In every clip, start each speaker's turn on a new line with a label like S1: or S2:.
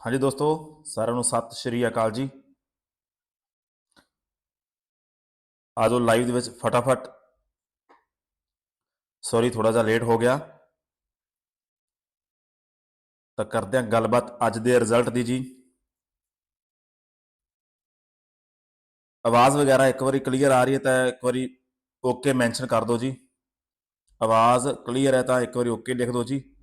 S1: ਹਾਂਜੀ ਦੋਸਤੋ, ਸਾਰਿਆਂ ਨੂੰ ਸਤਿ ਸ਼੍ਰੀ ਅਕਾਲ ਜੀ। ਆਜੋ ਲਾਈਵ ਦੇ ਵਿੱਚ ਫਟਾਫਟ। ਸੌਰੀ ਥੋੜਾ ਜਿਹਾ ਲੇਟ ਹੋ ਗਿਆ। ਤਾਂ ਕਰਦੇ ਹਾਂ ਗੱਲਬਾਤ ਅੱਜ ਦੇ ਰਿਜ਼ਲਟ ਦੀ ਜੀ। ਆਵਾਜ਼ ਵਗੈਰਾ ਇੱਕ ਵਾਰੀ ਕਲੀਅਰ ਆ ਰਹੀ ਹੈ ਤਾਂ ਇੱਕ ਵਾਰੀ ਓਕੇ ਮੈਂਸ਼ਨ ਕਰ ਦਿਓ ਜੀ। ਆਵਾਜ਼ ਕਲੀਅਰ ਹੈ ਤਾਂ ਇੱਕ ਵਾਰੀ ਓਕੇ ਲਿਖ ਦਿਓ ਜੀ।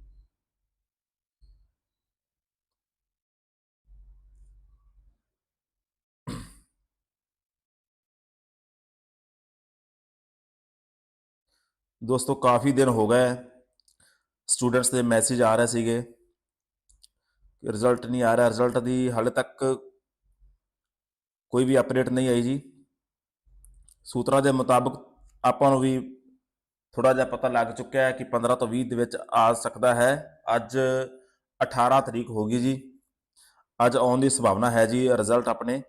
S1: ਦੋਸਤੋ, ਕਾਫੀ ਦਿਨ ਹੋ ਗਏ ਸਟੂਡੈਂਟਸ ਦੇ ਮੈਸੇਜ ਆ ਰਹੇ ਸੀਗੇ। ਕਿ ਰਿਜ਼ਲਟ ਨਹੀਂ ਆ ਰਿਹਾ। ਰਿਜ਼ਲਟ ਦੀ ਹਾਲੇ ਤੱਕ ਕੋਈ ਵੀ ਅਪਡੇਟ ਨਹੀਂ ਆਈ ਜੀ। ਸੂਤਰਾਂ ਦੇ ਮੁਤਾਬਕ ਆਪਾਂ ਨੂੰ ਵੀ ਥੋੜਾ ਜਿਹਾ ਪਤਾ ਲੱਗ ਚੁੱਕਿਆ ਹੈ ਕਿ 15 ਤੋਂ 20 ਦੇ ਵਿੱਚ ਆ ਸਕਦਾ ਹੈ। ਅੱਜ 18 ਤਰੀਕ ਹੋ ਗਈ ਜੀ। ਅੱਜ ਆਉਣ ਦੀ ਸੰਭਾਵਨਾ ਹੈ ਜੀ। ਰਿਜ਼ਲਟ ਆਪਣੇ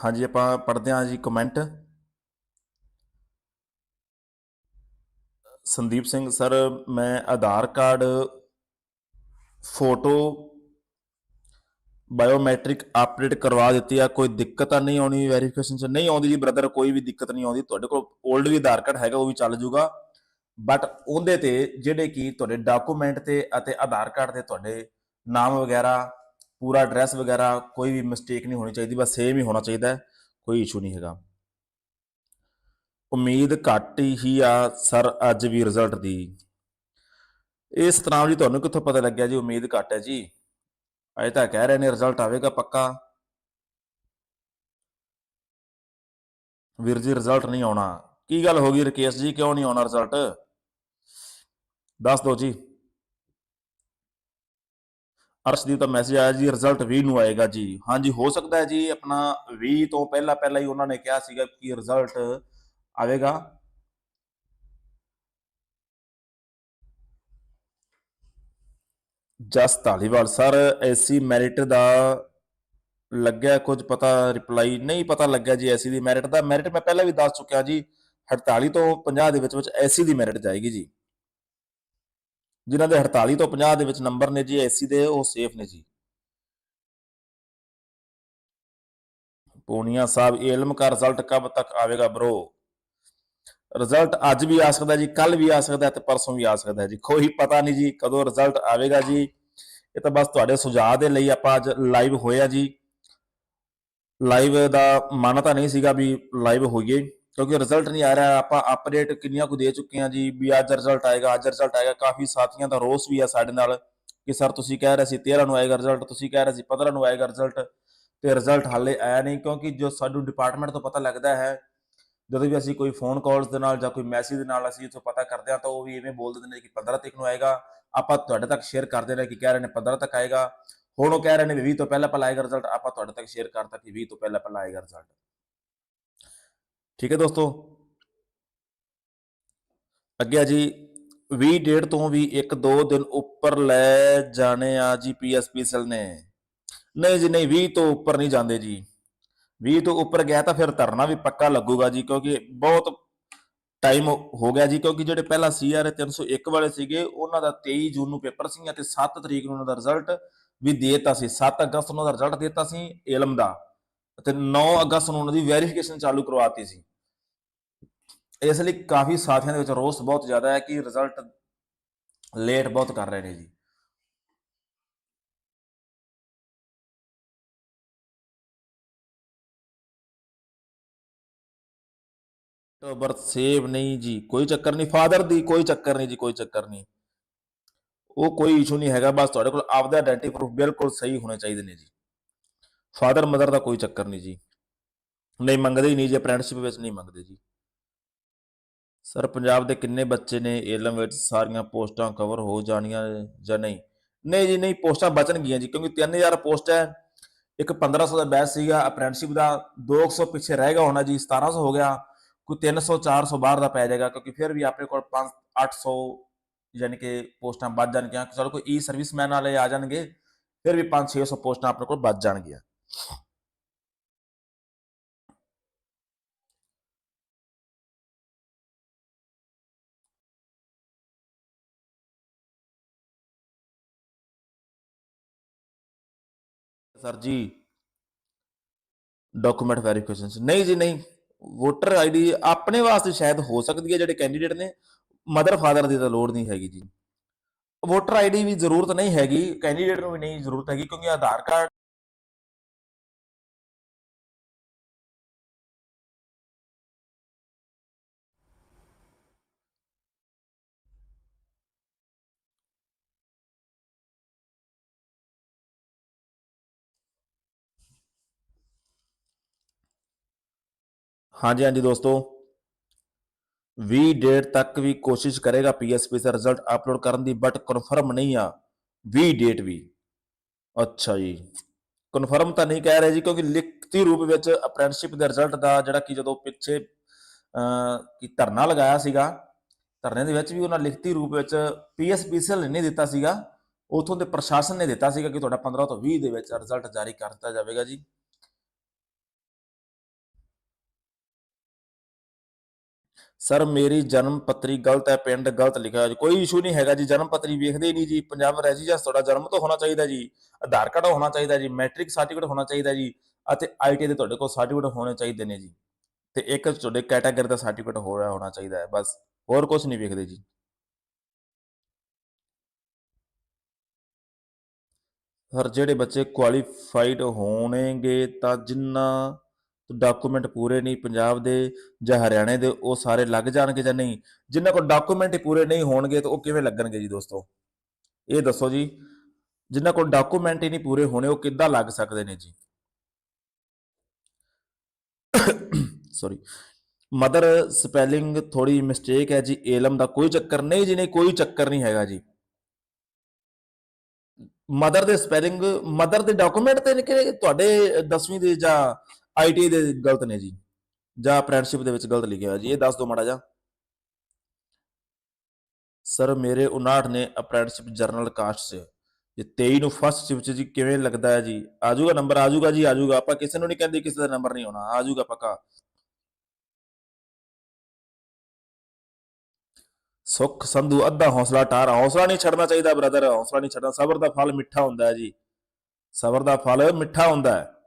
S1: ਹਾਂਜੀ, ਆਪਾਂ ਪੜ੍ਹਦੇ ਹਾਂ ਜੀ ਕਮੈਂਟ ਸੰਦੀਪ ਸਿੰਘ, ਸਰ, ਮੈਂ Aadhaar card, photo, biometric update ਕਰਵਾ ਦਿੱਤੀ ਆ, ਕੋਈ ਦਿੱਕਤ ਤਾਂ ਨਹੀਂ ਆਉਣੀ ਵੈਰੀਫਿਕੇਸ਼ਨ ਚ ਨਹੀਂ ਆਉਂਦੀ ਜੀ ਬ੍ਰਦਰ ਕੋਈ ਵੀ ਦਿੱਕਤ ਨਹੀਂ ਆਉਂਦੀ। ਤੁਹਾਡੇ ਕੋਲ 올ਡ ਵੀ ਆਧਾਰ ਕਾਰਡ ਹੈਗਾ, ਉਹ ਵੀ ਚੱਲ ਜੂਗਾ ਬਟ ਉਹਦੇ ਤੇ ਜਿਹੜੇ ਕੀ ਤੁਹਾਡੇ ਡਾਕੂਮੈਂਟ ਤੇ ਅਤੇ ਆਧਾਰ ਕਾਰਡ ਤੇ ਤੁਹਾਡੇ ਨਾਮ ਵਗੈਰਾ ਪੂਰਾ ਐਡਰੈਸ ਵਗੈਰਾ ਕੋਈ ਵੀ ਮਿਸਟੇਕ ਨਹੀਂ ਹੋਣੀ ਚਾਹੀਦੀ, ਬਸ ਸੇਮ ਹੀ ਹੋਣਾ ਚਾਹੀਦਾ ਕੋਈ ਇਸ਼ੂ ਨਹੀਂ ਹੈਗਾ। ਉਮੀਦ ਘੱਟ ਹੀ ਆ ਸਰ, ਅੱਜ ਵੀ ਰਿਜ਼ਲਟ ਦੀ। ਇਸ ਤਰ੍ਹਾਂ ਜੀ, ਤੁਹਾਨੂੰ ਕਿੱਥੋਂ ਪਤਾ ਲੱਗਿਆ ਜੀ ਉਮੀਦ ਘੱਟ ਹੈ ਜੀ? ਅਜੇ ਤਾਂ ਕਹਿ ਰਹੇ ਨੇ ਰਿਜ਼ਲਟ ਆਵੇਗਾ ਪੱਕਾ। ਵੀਰ ਜੀ ਰਿਜ਼ਲਟ ਨਹੀਂ ਆਉਣਾ। ਕੀ ਗੱਲ ਹੋ ਗਈ ਰਕੇਸ਼ ਜੀ? ਕਿਉਂ ਨਹੀਂ ਆਉਣਾ ਰਿਜ਼ਲਟ ਦੱਸ ਦਿਓ ਜੀ। ਅਰਸ਼ਦੀਪ ਦਾ ਮੈਸੇਜ ਆਇਆ ਜੀ ਰਿਜ਼ਲਟ 20 ਨੂੰ ਆਏਗਾ ਜੀ। ਹਾਂਜੀ, ਹੋ ਸਕਦਾ ਹੈ ਜੀ, ਆਪਣਾ 20 ਤੋਂ ਪਹਿਲਾਂ ਪਹਿਲਾਂ ਹੀ ਉਹਨਾਂ ਨੇ ਕਿਹਾ ਸੀਗਾ ਕਿ ਰਿਜ਼ਲਟ ਆਵੇਗਾ। Jas Dhaliwal, sir SC merit ਦਾ ਲੱਗਿਆ ਕੁਝ ਪਤਾ ਰਿਪਲਾਈ ਨਹੀਂ ਪਤਾ ਲੱਗਿਆ ਜੀ ਐਸੀ ਦੀ ਮੈਰਿਟ ਦਾ। ਮੈਰਿਟ ਮੈਂ ਪਹਿਲਾਂ ਵੀ ਦੱਸ ਚੁੱਕਿਆ ਜੀ 48 ਤੋਂ 50 ਦੇ ਵਿੱਚ ਵਿੱਚ ਐਸੀ ਦੀ ਮੈਰਿਟ ਜਾਏਗੀ ਜੀ। ਜਿਨ੍ਹਾਂ ਦੇ 48 ਤੋਂ 50 ਦੇ ਵਿੱਚ ਨੰਬਰ ਨੇ ਜੀ ਐਸੀ ਦੇ, ਉਹ ਸੇਫ ਨੇ ਜੀ। ਪੂਨੀਆ ਸਾਹਿਬ ਇਹ ਇਲਮ ਦਾ ਰਿਜ਼ਲਟ ਕਬ ਤੱਕ ਆਵੇਗਾ ਬ్రో ਰਿਜ਼ਲਟ ਅੱਜ ਵੀ ਆ ਸਕਦਾ ਜੀ ਕੱਲ ਵੀ ਆ ਸਕਦਾ ਤੇ ਪਰਸੋਂ ਵੀ ਆ ਸਕਦਾ ਜੀ। ਕੋਈ ਪਤਾ ਨਹੀਂ ਜੀ ਕਦੋਂ ਰਿਜ਼ਲਟ ਆਵੇਗਾ ਜੀ। ਇਹ ਤਾਂ ਬਸ ਤੁਹਾਡੇ ਸੁਝਾਅ ਦੇ ਲਈ ਆਪਾਂ ਅੱਜ ਲਾਈਵ ਹੋਇਆ ਜੀ। ਲਾਈਵ ਦਾ ਮਨ ਤਾਂ ਨਹੀਂ ਸੀਗਾ ਵੀ ਲਾਈਵ ਹੋਈਏ। ਕਿਉਂਕਿ ਰਿਜ਼ਲਟ ਨਹੀਂ ਆ ਰਿਹਾ, ਆਪਾਂ ਅਪਡੇਟ ਕਿੰਨੀਆਂ ਕੁ ਦੇ ਚੁੱਕੇ ਹਾਂ ਜੀ, ਵੀ ਅੱਜ ਰਿਜ਼ਲਟ ਆਏਗਾ, ਅੱਜ ਰਿਜ਼ਲਟ ਆਏਗਾ, ਕਾਫੀ ਸਾਥੀਆਂ ਦਾ ਰੋਸ ਵੀ ਆ ਸਾਡੇ ਨਾਲ ਕਿ ਸਰ ਤੁਸੀਂ ਕਹਿ ਰਹੇ ਸੀ 13 ਨੂੰ ਆਏਗਾ ਰਿਜ਼ਲਟ ਤੁਸੀਂ ਕਹਿ ਰਹੇ ਸੀ 15 ਨੂੰ ਆਏਗਾ ਰਿਜ਼ਲਟ ਤੇ ਰਿਜ਼ਲਟ ਹਾਲੇ ਆਇਆ ਨਹੀਂ ਕਿਉਂਕਿ ਜੋ ਸਾਨੂੰ ਡਿਪਾਰਟਮੈਂਟ ਤੋਂ ਪਤਾ ਲੱਗਦਾ ਹੈ, ਜਦੋਂ ਵੀ ਅਸੀਂ ਕੋਈ ਫੋਨ ਕਾਲਸ ਦੇ ਨਾਲ ਜਾਂ ਕੋਈ ਮੈਸੇਜ ਦੇ ਨਾਲ ਅਸੀਂ ਇਥੋਂ ਪਤਾ ਕਰਦੇ ਹਾਂ ਤਾਂ ਉਹ ਵੀ ਐਵੇਂ ਬੋਲ ਦਿੰਦੇ ਨੇ ਕਿ 15 ਤਰੀਕ ਨੂੰ ਆਏਗਾ, ਆਪਾਂ ਤੁਹਾਡੇ ਤੱਕ ਸ਼ੇਅਰ ਕਰਦੇ ਨੇ ਕਿ ਕਹਿ ਰਹੇ ਨੇ 15 ਤੱਕ ਆਏਗਾ, ਹੁਣ ਉਹ ਕਹਿ ਰਹੇ ਨੇ ਵੀ 20 ਤੋਂ ਪਹਿਲਾਂ ਪਹਿਲਾਂ ਆਏਗਾ ਰਿਜ਼ਲਟ ਆਪਾਂ ਤੁਹਾਡੇ ਤੱਕ ਸ਼ੇਅਰ ਕਰਤਾ ਕਿ 20 ਤੋਂ ਪਹਿਲਾਂ ਪਹਿਲਾਂ ਆਏਗਾ ਰਿਜ਼ਲਟ ਠੀਕ ਹੈ ਦੋਸਤੋ। ਅੱਗੇ ਜੀ 20 ਡੇਢ ਤੋਂ ਵੀ 1-2 ਦਿਨ ਉੱਪਰ ਲੈ ਜਾਣੇ ਆ ਜੀ ਪੀਐਸਪੀਸਲ ਨੇ। ਨਹੀਂ ਜੀ, ਨਹੀਂ 20 ਤੋਂ ਉੱਪਰ ਨਹੀਂ ਜਾਂਦੇ ਜੀ। 20 ਤੋਂ ਉੱਪਰ ਗਿਆ ਤਾਂ ਫਿਰ ਧਰਨਾ ਵੀ ਪੱਕਾ ਲੱਗੂਗਾ ਜੀ, ਕਿਉਂਕਿ ਬਹੁਤ ਟਾਈਮ ਹੋ ਗਿਆ ਜੀ, ਕਿਉਂਕਿ ਜਿਹੜੇ ਪਹਿਲਾਂ ਸੀਆਰ 301 ਵਾਲੇ ਸੀਗੇ, ਉਹਨਾਂ ਦਾ 23 ਜੂਨ ਨੂੰ ਪੇਪਰ ਸੀ ਅਤੇ 7 ਤਰੀਕ ਨੂੰ ਉਹਨਾਂ ਦਾ ਰਿਜ਼ਲਟ ਵੀ ਦੇਤਾ ਸੀ। 7 ਅਗਸਤ ਨੂੰ ਉਹਨਾਂ ਦਾ ਰਿਜ਼ਲਟ ਦੇਤਾ ਸੀ ਇਲਮ ਦਾ ਅਤੇ 9 ਅਗਸਤ ਨੂੰ ਉਹਨਾਂ ਦੀ ਵੈਰੀਫਿਕੇਸ਼ਨ ਚਾਲੂ ਕਰਵਾਤੀ ਸੀ। ਇਸ ਲਈ ਕਾਫੀ ਸਾਥੀਆਂ ਦੇ ਵਿੱਚ ਰੋਸ ਬਹੁਤ ਜ਼ਿਆਦਾ ਹੈ ਕਿ ਰਿਜ਼ਲਟ ਲੇਟ ਬਹੁਤ ਕਰ ਰਹੇ ਨੇ ਜੀ। ਬਰਥ ਸੇਵ ਨਹੀਂ ਜੀ, ਕੋਈ ਚੱਕਰ ਨਹੀਂ। ਫਾਦਰ ਦੀ ਕੋਈ ਚੱਕਰ ਨਹੀਂ ਜੀ, ਕੋਈ ਚੱਕਰ ਨਹੀਂ। ਉਹ ਕੋਈ ਇਸ਼ੂ ਨਹੀਂ ਹੈਗਾ, ਬਸ ਤੁਹਾਡੇ ਕੋਲ ਆਪਦਾ ਆਇਡੈਂਟੀ ਪ੍ਰੂਫ ਬਿਲਕੁਲ ਸਹੀ ਹੋਣੇ ਚਾਹੀਦੇ ਨੇ ਜੀ। ਫਾਦਰ ਮਦਰ ਦਾ ਕੋਈ ਚੱਕਰ ਨਹੀਂ ਜੀ। ਨਹੀਂ ਮੰਗਦੇ ਹੀ ਨਹੀਂ ਜੀ ਅਪ੍ਰੈਂਟਿਸਸ਼ਿਪ ਵਿੱਚ ਨਹੀਂ ਮੰਗਦੇ ਜੀ। ਸਰ, ਪੰਜਾਬ ਦੇ ਕਿੰਨੇ ਬੱਚੇ ਨੇ? ਏਲਮ ਵਿੱਚ ਸਾਰੀਆਂ ਪੋਸਟਾਂ ਕਵਰ ਹੋ ਜਾਣੀਆਂ ਜਾਂ ਨਹੀਂ? ਨਹੀਂ ਜੀ, ਨਹੀਂ, ਪੋਸਟਾਂ ਬਚਣਗੀਆਂ ਜੀ, ਕਿਉਂਕਿ 3000 ਪੋਸਟ ਹੈ। ਇੱਕ 1500 ਦਾ ਬੈਚ ਸੀਗਾ ਅਪ੍ਰੈਂਟਿਸਸ਼ਿਪ ਦਾ। 200 ਪਿੱਛੇ ਰਹਿ ਗਿਆ ਹੋਣਾ ਜੀ 1700 ਹੋ ਗਿਆ। ਕੋਈ 300 400 ਬਾਹਰ ਦਾ ਪੈ ਜਾਏਗਾ, ਕਿਉਂਕਿ ਫਿਰ ਵੀ ਆਪਣੇ ਕੋਲ 5 800 ਯਾਨੀ ਕਿ ਪੋਸਟਾਂ ਵੱਧ ਜਾਣਗੀਆਂ। ਚਲੋ, ਕੋਈ ਈ ਸਰਵਿਸਮੈਨ ਵਾਲੇ ਆ ਜਾਣਗੇ, ਫਿਰ ਵੀ 5 600 ਪੋਸਟਾਂ ਆਪਣੇ ਕੋਲ ਵੱਧ ਜਾਣਗੀਆਂ। ਸਰ ਜੀ ਡਾਕੂਮੈਂਟ ਵੈਰੀਫਿਕੇਸ਼ਨ ਨਹੀਂ ਜੀ, ਨਹੀਂ। ਵੋਟਰ ਆਈਡੀ ਆਪਣੇ ਵਾਸਤੇ ਸ਼ਾਇਦ ਹੋ ਸਕਦੀ ਹੈ ਜਿਹੜੇ ਕੈਂਡੀਡੇਟ ਨੇ। ਮਦਰ ਫਾਦਰ ਦੀ ਤਾਂ ਲੋੜ ਨਹੀਂ ਹੈਗੀ ਜੀ। ਵੋਟਰ ਆਈਡੀ ਵੀ ਜ਼ਰੂਰਤ ਨਹੀਂ ਹੈਗੀ। ਕੈਂਡੀਡੇਟ ਨੂੰ ਵੀ ਨਹੀਂ ਜ਼ਰੂਰਤ ਹੈਗੀ ਕਿਉਂਕਿ ਆਧਾਰ ਕਾਰਡ ਹਾਂਜੀ ਹਾਂਜੀ ਦੋਸਤੋ। 20 ਡੇਟ ਤੱਕ ਵੀ ਕੋਸ਼ਿਸ਼ ਕਰੇਗਾ ਪੀਐਸਪੀ ਦਾ ਰਿਜ਼ਲਟ ਅਪਲੋਡ ਕਰਨ ਦੀ ਬਟ ਕਨਫਰਮ ਨਹੀਂ ਆ। 20 ਡੇਟ ਵੀ। ਅੱਛਾ ਜੀ। ਕਨਫਰਮ ਤਾਂ ਨਹੀਂ ਕਹਿ ਰਹੇ ਜੀ, ਕਿਉਂਕਿ ਲਿਖਤੀ ਰੂਪ ਵਿੱਚ ਅਪ੍ਰੈਂਟਿਸਸ਼ਿਪ ਦੇ ਰਿਜ਼ਲਟ ਦਾ ਜਿਹੜਾ ਕਿ ਜਦੋਂ ਪਿੱਛੇ, ਅਹ, ਕੀ ਧਰਨਾ ਲਗਾਇਆ ਸੀਗਾ, ਧਰਨੇ ਦੇ ਵਿੱਚ ਵੀ ਉਹਨਾਂ ਲਿਖਤੀ ਰੂਪ ਵਿੱਚ ਪੀਐਸਪੀਸੀਐਲ ਨੇ ਨਹੀਂ ਦਿੱਤਾ ਸੀਗਾ। ਉਥੋਂ ਦੇ ਪ੍ਰਸ਼ਾਸਨ ਨੇ ਦਿੱਤਾ ਸੀਗਾ ਕਿ ਤੁਹਾਡਾ 15 ਤੋਂ 20 ਦੇ ਵਿੱਚ ਰਿਜ਼ਲਟ ਜਾਰੀ ਕਰ ਦਿੱਤਾ ਜਾਵੇਗਾ ਜੀ। ਸਰ, ਮੇਰੀ ਜਨਮ ਪੱਤਰੀ ਗਲਤ ਹੈ, ਪਿੰਡ ਗਲਤ ਲਿਖਿਆ ਹੋਇਆ ਕੋਈ ਇਸ਼ੂ ਨਹੀਂ ਹੈਗਾ ਜੀ, ਜਨਮ ਪੱਤਰੀ ਵੇਖਦੇ ਨਹੀਂ ਜੀ। ਪੰਜਾਬ ਰੈਜ਼ੀਡੈਂਸ ਤੁਹਾਡਾ ਜਨਮ ਤੋਂ ਹੋਣਾ ਚਾਹੀਦਾ ਜੀ। ਆਧਾਰ ਕਾਰਡ ਹੋਣਾ ਚਾਹੀਦਾ ਜੀ ਮੈਟ੍ਰਿਕ ਸਰਟੀਫਿਕੇਟ ਹੋਣਾ ਚਾਹੀਦਾ ਜੀ, ਅਤੇ ਆਈਟੀ ਦੇ ਤੁਹਾਡੇ ਕੋਲ ਸਰਟੀਫਿਕੇਟ ਹੋਣੇ ਚਾਹੀਦੇ ਨੇ ਜੀ। ਤੇ ਇੱਕ ਤੁਹਾਡੇ ਕੈਟਾਗਰੀ ਦਾ ਸਰਟੀਫਿਕੇਟ ਹੋ ਰਿਹਾ, ਹੋਣਾ ਚਾਹੀਦਾ ਹੈ, ਬਸ। ਹੋਰ ਕੁਝ ਨਹੀਂ ਵੇਖਦੇ ਜੀ। ਸਰ, ਜਿਹੜੇ ਬੱਚੇ ਕੁਆਲੀਫਾਈਡ ਹੋਣਗੇ ਤਾਂ ਜਿੰਨਾ ਡਾਕੂਮੈਂਟ ਪੂਰੇ ਨਹੀਂ, ਪੰਜਾਬ ਦੇ ਜਾਂ ਹਰਿਆਣੇ ਦੇ, ਉਹ ਸਾਰੇ ਲੱਗ ਜਾਣਗੇ ਜਾਂ ਨਹੀਂ? ਜਿਨ੍ਹਾਂ ਕੋਲ ਡਾਕੂਮੈਂਟ ਪੂਰੇ ਨਹੀਂ ਹੋਣਗੇ ਤਾਂ ਉਹ ਕਿਵੇਂ ਲੱਗਣਗੇ ਜੀ ਦੋਸਤੋ? ਇਹ ਦੱਸੋ ਜੀ, ਜਿਨ੍ਹਾਂ ਕੋਲ ਡਾਕੂਮੈਂਟ ਹੀ ਨਹੀਂ ਪੂਰੇ ਹੋਣੇ, ਉਹ ਕਿੱਦਾਂ ਲੱਗ ਸਕਦੇ ਨੇ ਜੀ? ਸੌਰੀ ਮਦਰ ਸਪੈਲਿੰਗ ਥੋੜੀ ਮਿਸਟੇਕ ਹੈ ਜੀ ਏਲਮ ਦਾ ਕੋਈ ਚੱਕਰ ਨਹੀਂ ਜੀ ਨਹੀਂ ਕੋਈ ਚੱਕਰ ਨਹੀਂ ਹੈਗਾ ਜੀ। ਮਦਰ ਦੇ ਸਪੈਲਿੰਗ ਮਦਰ ਦੇ ਡਾਕੂਮੈਂਟ ਤੇ ਨੇ ਕਿ ਤੁਹਾਡੇ 10ਵੀਂ ਦੇ ਜਾਂ ਆਈਟੀ ਦੇ ਗਲਤ ਨੇ ਜੀ। ਜਾਂ ਅਪ੍ਰੈਂਟਿਸਸ਼ਿਪ ਦੇ ਵਿੱਚ ਗਲਤ ਲਿਖਿਆ ਜੀ। ਇਹ ਦੱਸ ਦਿਓ ਮਾੜਾ ਜਿਹਾ। ਸਰ, ਮੇਰੇ 59 ਨੇ ਅਪ੍ਰੈਂਟਿਸਸ਼ਿਪ ਜਰਨਲ ਕਾਸਟ 'ਚ। ਜੇ 23 ਨੂੰ ਫਸਟ ਸ਼ਿਫਟ 'ਚ ਜੀ ਕਿਵੇਂ ਲੱਗਦਾ ਹੈ ਜੀ? ਆਜੂਗਾ ਨੰਬਰ ਆਜੂਗਾ ਜੀ, ਆਜੂਗਾ। ਆਪਾਂ ਕਿਸੇ ਨੂੰ ਨਹੀਂ ਕਹਿੰਦੇ ਕਿਸੇ ਦਾ ਨੰਬਰ ਨਹੀਂ ਆਉਣਾ। ਆਜੂਗਾ ਪੱਕਾ। ਸੁੱਖ, ਸੰਧੂ, ਅੱਧਾ ਹੌਸਲਾ ਟਾਰ। ਹੌਸਲਾ ਨਹੀਂ ਛੱਡਣਾ ਚਾਹੀਦਾ ਬ੍ਰਦਰ ਹੌਸਲਾ ਨਹੀਂ ਛੱਡਣਾ। ਸਬਰ ਦਾ ਫਲ ਮਿੱਠਾ ਹੁੰਦਾ ਹੈ ਜੀ। ਸਬਰ ਦਾ ਫਲ ਮਿੱਠਾ ਹੁੰਦਾ ਹੈ।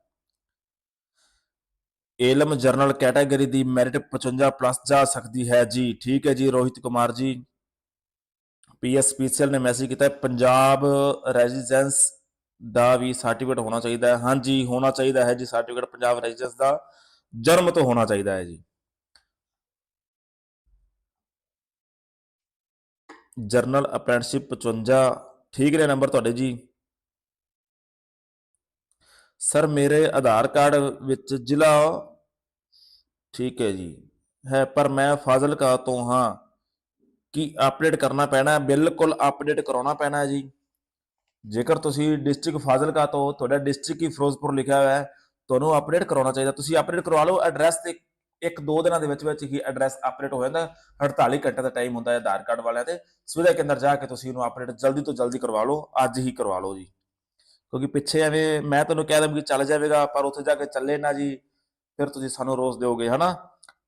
S1: ਏਲਮ ਜਰਨਲ ਕੈਟਾਗਰੀ ਦੀ ਮੈਰਿਟ 55 ਪਲੱਸ ਜਾ ਸਕਦੀ ਹੈ ਜੀ। ਠੀਕ ਹੈ ਜੀ, ਰੋਹਿਤ ਕੁਮਾਰ ਜੀ। ਪੀਐਸਪੀਸੀਐਲ ਨੇ ਮੈਸੇਜ ਕੀਤਾ ਪੰਜਾਬ ਰੈਜ਼ੀਡੈਂਸ ਦਾ ਵੀ ਸਰਟੀਫਿਕੇਟ ਹੋਣਾ ਚਾਹੀਦਾ ਹੈ। ਹਾਂਜੀ ਹੋਣਾ ਚਾਹੀਦਾ ਹੈ ਜੀ, ਸਰਟੀਫਿਕੇਟ ਪੰਜਾਬ ਰੈਜ਼ੀਡੈਂਸ ਦਾ ਜਨਮ ਤੋਂ ਹੋਣਾ ਚਾਹੀਦਾ ਹੈ ਜੀ। ਜਰਨਲ ਅਪ੍ਰੈਂਟਿਸਸ਼ਿਪ 55 ਠੀਕ ਨੇ ਨੰਬਰ ਤੁਹਾਡੇ ਜੀ। ਸਰ, ਮੇਰੇ ਆਧਾਰ ਕਾਰਡ ਵਿੱਚ ਜ਼ਿਲ੍ਹਾ ਠੀਕ ਹੈ ਜੀ। ਹੈ, ਪਰ ਮੈਂ ਫਾਜ਼ਿਲਕਾ ਤੋਂ ਹਾਂ। ਕੀ ਅਪਡੇਟ ਕਰਨਾ ਪੈਣਾ? ਬਿਲਕੁਲ ਅਪਡੇਟ ਕਰਾਉਣਾ ਪੈਣਾ ਜੀ। ਜੇਕਰ ਤੁਸੀਂ ਡਿਸਟ੍ਰਿਕਟ ਫਾਜ਼ਿਲਕਾ ਤੋਂ, ਤੁਹਾਡਾ ਡਿਸਟ੍ਰਿਕਟ ਹੀ ਫਿਰੋਜ਼ਪੁਰ ਲਿਖਿਆ ਹੋਇਆ ਹੈ, ਤੁਹਾਨੂੰ ਅਪਡੇਟ ਕਰਾਉਣਾ ਚਾਹੀਦਾ। ਤੁਸੀਂ ਅਪਡੇਟ ਕਰਵਾ ਲਓ, ਐਡਰੈਸ ਤੇ ਇੱਕ ਦੋ ਦਿਨਾਂ ਦੇ ਵਿੱਚ ਵਿੱਚ ਹੀ ਐਡਰੈਸ ਅਪਡੇਟ ਹੋ ਜਾਂਦਾ। 48 ਘੰਟੇ ਦਾ ਟਾਈਮ ਹੁੰਦਾ ਹੈ ਆਧਾਰ ਕਾਰਡ ਵਾਲਿਆਂ ਤੇ। ਸੁਵਿਧਾ ਕੇਂਦਰ ਜਾ ਕੇ ਤੁਸੀਂ ਇਹਨੂੰ ਅਪਡੇਟ ਜਲਦੀ ਤੋਂ ਜਲਦੀ ਕਰਵਾ ਲਓ, ਅੱਜ ਹੀ ਕਰਵਾ ਲਓ ਜੀ। ਕਿਉਂਕਿ ਪਿੱਛੇ ਐਵੇਂ ਮੈਂ ਤੁਹਾਨੂੰ ਕਹਿ ਦਮ ਕਿ ਚੱਲ ਜਾਵੇਗਾ, ਪਰ ਉੱਥੇ ਜਾ ਕੇ ਚੱਲੇ ਨਾ ਜੀ, ਫਿਰ ਤੁਸੀਂ ਸਾਨੂੰ ਰੋਸ ਦਿਓਗੇ, ਹਨਾ?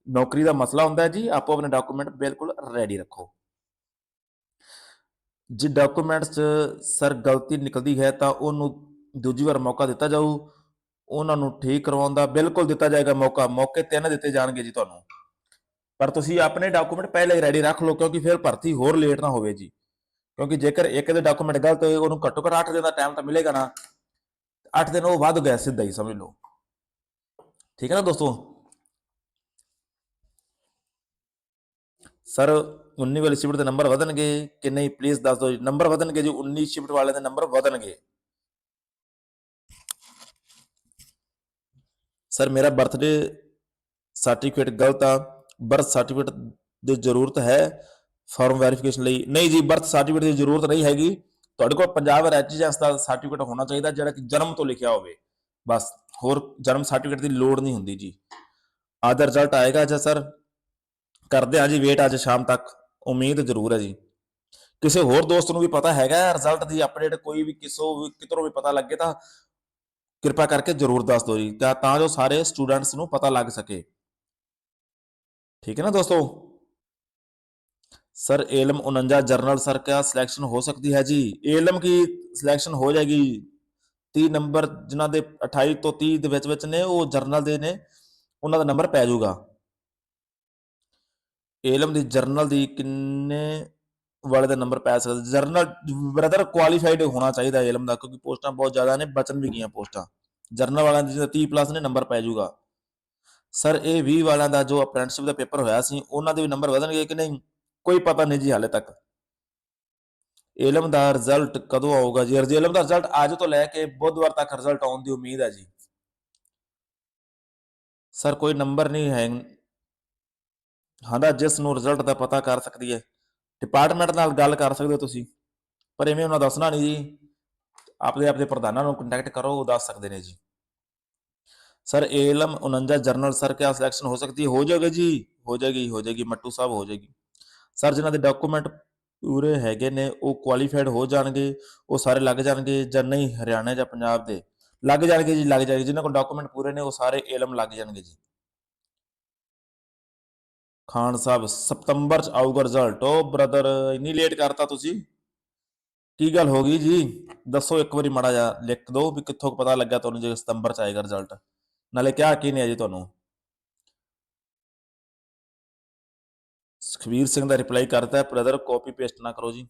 S1: ਨੌਕਰੀ ਦਾ ਮਸਲਾ ਹੁੰਦਾ ਜੀ, ਆਪੋ ਆਪਣੇ ਡਾਕੂਮੈਂਟ ਬਿਲਕੁਲ ਰੈਡੀ ਰੱਖੋ। ਜੇ ਡਾਕੂਮੈਂਟਸ 'ਚ ਸਰ ਗਲਤੀ ਨਿਕਲਦੀ ਹੈ, ਤਾਂ ਉਹਨੂੰ ਦੂਜੀ ਵਾਰ ਮੌਕਾ ਦਿੱਤਾ ਜਾਊ। ਉਹਨਾਂ ਨੂੰ ਠੀਕ ਕਰਵਾਉਣ ਦਾ ਬਿਲਕੁਲ ਦਿੱਤਾ ਜਾਏਗਾ ਮੌਕਾ। ਮੌਕੇ ਤਿੰਨ ਦਿੱਤੇ ਜਾਣਗੇ ਜੀ ਤੁਹਾਨੂੰ। ਪਰ ਤੁਸੀਂ ਆਪਣੇ ਡਾਕੂਮੈਂਟ ਪਹਿਲਾਂ ਹੀ ਰੈਡੀ ਰੱਖ ਲਓ, ਕਿਉਂਕਿ ਫਿਰ ਭਰਤੀ ਹੋਰ ਲੇਟ ਨਾ ਹੋਵੇ ਜੀ। ਕਿਉਂਕਿ ਜੇਕਰ ਇੱਕ ਦੇ ਡਾਕੂਮੈਂਟ ਗਲਤ ਹੋਏ, ਉਹਨੂੰ ਘੱਟੋ ਘੱਟ 8 ਦਿਨ ਦਾ ਟਾਈਮ ਤਾਂ ਮਿਲੇਗਾ ਨਾ। 8 ਦਿਨ ਉਹ ਵੱਧ ਗਿਆ ਸਿੱਧਾ ਹੀ, ਸਮਝ ਲਓ। ਠੀਕ ਹੈ ਨਾ ਦੋਸਤੋ? ਸਰ 19 ਵਾਲੀ ਸ਼ਿਫਟ ਦੇ ਨੰਬਰ ਵਧਣਗੇ। ਕਿ ਨਹੀਂ ਪਲੀਜ਼ ਦੱਸ ਦਿਓ ਜੀ। ਨੰਬਰ ਵਧਣਗੇ ਜੀ 19 ਸ਼ਿਫਟ ਵਾਲੇ ਦੇ ਨੰਬਰ ਵਧਣਗੇ। ਸਰ, ਮੇਰਾ ਬਰਥਡੇ ਸਰਟੀਫਿਕੇਟ ਗਲਤ ਆ। ਬਰਥ ਸਰਟੀਫਿਕੇਟ ਦੀ ਜ਼ਰੂਰਤ ਹੈ। ਫਾਰਮ ਵੈਰੀਫਿਕੇਸ਼ਨ ਲਈ। ਨਹੀਂ ਜੀ, ਬਰਥ ਸਰਟੀਫਿਕੇਟ ਦੀ ਜ਼ਰੂਰਤ ਨਹੀਂ ਹੈਗੀ। ਤੁਹਾਡੇ ਕੋਲ ਪੰਜਾਬ ਰੈਜ਼ੀਡੈਂਸ ਦਾ ਸਰਟੀਫਿਕੇਟ ਹੋਣਾ ਚਾਹੀਦਾ, ਜਿਹੜਾ ਕਿ ਜਨਮ ਤੋਂ ਲਿਖਿਆ ਹੋਵੇ। ਬਸ, ਹੋਰ ਜਨਮ ਸਰਟੀਫਿਕੇਟ ਦੀ ਲੋੜ ਨਹੀਂ ਹੁੰਦੀ ਜੀ। ਅੱਜ ਰਿਜ਼ਲਟ ਆਏਗਾ ਅੱਛਾ ਸਰ। ਕਰਦੇ ਹਾਂ ਜੀ ਵੇਟ ਅੱਜ ਸ਼ਾਮ ਤੱਕ। ਉਮੀਦ ਜ਼ਰੂਰ ਹੈ ਜੀ। ਕਿਸੇ ਹੋਰ ਦੋਸਤ ਨੂੰ ਵੀ ਪਤਾ ਹੈਗਾ ਰਿਜ਼ਲਟ ਦੀ ਅਪਡੇਟ ਕੋਈ ਵੀ ਕਿਸੋ ਵੀ ਕਿਧਰੋਂ ਵੀ ਪਤਾ ਲੱਗੇ ਤਾਂ ਕਿਰਪਾ ਕਰਕੇ ਜ਼ਰੂਰ ਦੱਸ ਦਿਓ ਜੀ। ਤਾਂ ਜੋ ਸਾਰੇ ਸਟੂਡੈਂਟਸ ਨੂੰ ਪਤਾ ਲੱਗ ਸਕੇ। ਠੀਕ ਹੈ ਨਾ ਦੋਸਤੋ? ਸਰ ਏਲਮ 49 ਜਰਨਲ ਸਰ का सिलेक्शन हो सकती है जी एलम की सिलेक्शन हो जाएगी 30 ਨੰਬਰ ਜਿਨ੍ਹਾਂ ਦੇ 28 ਤੋਂ 30 ਦੇ ਵਿੱਚ ਵਿੱਚ ਨੇ ਉਹ ਜਰਨਲ ਦੇ ਨੇ ਉਹਨਾਂ ਦਾ ਨੰਬਰ ਪੈ ਜਾਊਗਾ ਏਲਮ ਦੀ ਜਰਨਲ ਦੀ ਕਿੰਨੇ ਵਾਲੇ ਦਾ ਨੰਬਰ ਪੈ ਸਕਦਾ ਜਰਨਲ ਬ੍ਰਦਰ ਕੁਆਲੀਫਾਈਡ ਹੋਣਾ ਚਾਹੀਦਾ ਏਲਮ ਦਾ ਕਿਉਂਕਿ ਪੋਸਟਾਂ ਬਹੁਤ ਜ਼ਿਆਦਾ ਨੇ ਬਚਨ ਵੀ ਗਈਆਂ ਪੋਸਟਾਂ ਜਰਨਲ ਵਾਲਿਆਂ ਦੀ ਜਿਹਦਾ 30 ਪਲੱਸ ਨੇ ਨੰਬਰ ਪੈ ਜਾਊਗਾ ਸਰ ਇਹ 20 ਵਾਲਿਆਂ ਦਾ ਜੋ ਅਪ੍ਰੈਂਟਿਸਸ਼ਿਪ ਦਾ ਪੇਪਰ ਹੋਇਆ ਸੀ ਉਹਨਾਂ ਦੇ ਵੀ ਨੰਬਰ ਵਧਣਗੇ ਕਿ ਨਹੀਂ ਕੋਈ ਪਤਾ ਨਹੀਂ ਜੀ ਹਾਲੇ ਤੱਕ। ਏਲਮ ਦਾ ਰਿਜ਼ਲਟ ਕਦੋਂ ਆਊਗਾ ਜੀ? ਏਲਮ ਦਾ ਰਿਜ਼ਲਟ ਅੱਜ ਤੋਂ ਲੈ ਕੇ ਬੁੱਧਵਾਰ ਤੱਕ ਰਿਜ਼ਲਟ ਆਉਣ ਦੀ ਉਮੀਦ ਹੈ ਜੀ। ਸਰ, ਕੋਈ ਨੰਬਰ ਨਹੀਂ ਹੈ। ਹਾਂਦਾ ਜਿਸ ਨੂੰ ਰਿਜ਼ਲਟ ਦਾ ਪਤਾ ਕਰ ਸਕਦੀ ਹੈ। ਡਿਪਾਰਟਮੈਂਟ ਨਾਲ ਗੱਲ ਕਰ ਸਕਦੇ ਹੋ ਤੁਸੀਂ, ਪਰ ਐਵੇਂ ਉਹਨਾਂ ਦੱਸਣਾ ਨਹੀਂ ਜੀ। ਆਪਦੇ ਆਪਦੇ ਪ੍ਰਧਾਨਾਂ ਨੂੰ ਕੰਟੈਕਟ ਕਰੋ, ਉਹ ਦੱਸ ਸਕਦੇ ਨੇ ਜੀ। ਸਰ, ਏਲਮ 49 ਜਰਨਲ ਸਰ, ਕਿਆ ਸਿਲੈਕਸ਼ਨ ਹੋ ਸਕਦੀ? ਹੋ ਜਾਏਗਾ ਜੀ। ਹੋ ਜਾਏਗੀ ਹੋ ਜਾਏਗੀ। ਮੱਟੂ ਸਾਹਿਬ, ਹੋ ਜਾਏਗੀ। ਸਰ ਜਿਨ੍ਹਾਂ ਦੇ ਡਾਕੂਮੈਂਟ ਪੂਰੇ ਹੈਗੇ ਨੇ, ਉਹ ਕੁਆਲੀਫਾਈਡ ਹੋ ਜਾਣਗੇ, ਉਹ ਸਾਰੇ ਲੱਗ ਜਾਣਗੇ ਜਾਂ ਨਹੀਂ, ਹਰਿਆਣਾ ਜਾਂ ਪੰਜਾਬ ਦੇ। ਲੱਗ ਜਾਣਗੇ ਜੀ, ਲੱਗ ਜਾਣਗੇ। ਜਿਨ੍ਹਾਂ ਕੋਲ ਡਾਕੂਮੈਂਟ ਪੂਰੇ ਨੇ, ਉਹ ਸਾਰੇ ਏਲਮ ਲੱਗ ਜਾਣਗੇ ਜੀ। ਖਾਨ ਸਾਹਿਬ, ਸਤੰਬਰ ਚ ਆਊਗਾ ਰਿਜ਼ਲਟ ਉਹ ਬ੍ਰਦਰ ਇੰਨੀ ਲੇਟ ਕਰਤਾ ਤੁਸੀਂ। ਕੀ ਗੱਲ ਹੋ ਗਈ ਜੀ? ਦੱਸੋ ਇੱਕ ਵਾਰੀ ਮਾੜਾ ਜਿਹਾ ਲਿਖ ਦਿਓ ਵੀ ਕਿੱਥੋਂ ਪਤਾ ਲੱਗਾ ਤੁਹਾਨੂੰ ਜੇ ਸਤੰਬਰ ਚ ਆਏਗਾ ਰਿਜ਼ਲਟ ਨਾਲੇ ਕਿਹਾ ਕੀ ਨੇ ਜੀ ਤੁਹਾਨੂੰ? ਸੁਖਵੀਰ ਸਿੰਘ ਦਾ ਰਿਪਲਾਈ ਕਰਤਾ ਬ੍ਰਦਰ ਕਾਪੀ ਪੇਸਟ ਨਾ ਕਰੋ ਜੀ।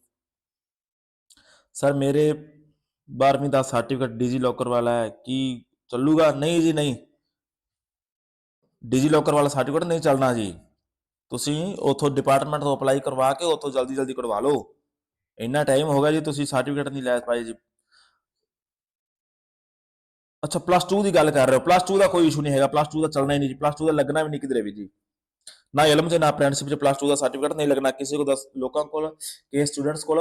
S1: ਸਰ ਮੇਰੇ 12ਵੀਂ ਦਾ ਸਰਟੀਫਿਕੇਟ ਡੀਜੀ ਲੋਕਰ ਵਾਲਾ ਹੈ, ਕੀ ਚੱਲੂਗਾ? ਨਹੀਂ ਜੀ, ਨਹੀਂ। ਡੀਜੀ ਲੋਕਰ ਵਾਲਾ ਸਰਟੀਫਿਕੇਟ ਨਹੀਂ ਚੱਲਣਾ ਜੀ। ਤੁਸੀਂ ਉਥੋਂ ਡਿਪਾਰਟਮੈਂਟ ਤੋਂ ਅਪਲਾਈ ਕਰਵਾ ਕੇ ਉਥੋਂ ਜਲਦੀ ਜਲਦੀ ਕਢਵਾ ਲਓ। ਇੰਨਾ ਟਾਈਮ ਹੋ ਗਿਆ ਜੀ, ਤੁਸੀਂ ਸਰਟੀਫਿਕੇਟ ਨਹੀਂ ਲੈ ਪਾਏ ਜੀ। ਅੱਛਾ ਪਲੱਸ 2 ਦੀ ਗੱਲ ਕਰ ਰਹੇ ਹੋ। ਪਲੱਸ 2 ਦਾ ਕੋਈ ਇਸ਼ੂ ਨਹੀਂ ਹੈਗਾ ਪਲੱਸ 2 ਦਾ ਚੱਲਣਾ ਹੀ ਨਹੀਂ ਜੀ। ਪਲੱਸ 2 ਦਾ ਲੱਗਣਾ ਵੀ ਨਹੀਂ ਕਿਧਰੇ ਵੀ ਜੀ। ਨਾ ਇਲਮ 'ਚ ਨਾ ਅਪ੍ਰੈਂਟਿਸਸ਼ਿਪ 'ਚ ਪਲੱਸ 2 ਦਾ ਸਰਟੀਫਿਕੇਟ ਨਹੀਂ ਲੱਗਣਾ ਕਿਸੇ ਕੋ ਲੋਕਾਂ ਕੋਲ ਕੇ ਸਟੂਡੈਂਟਸ ਕੋਲ।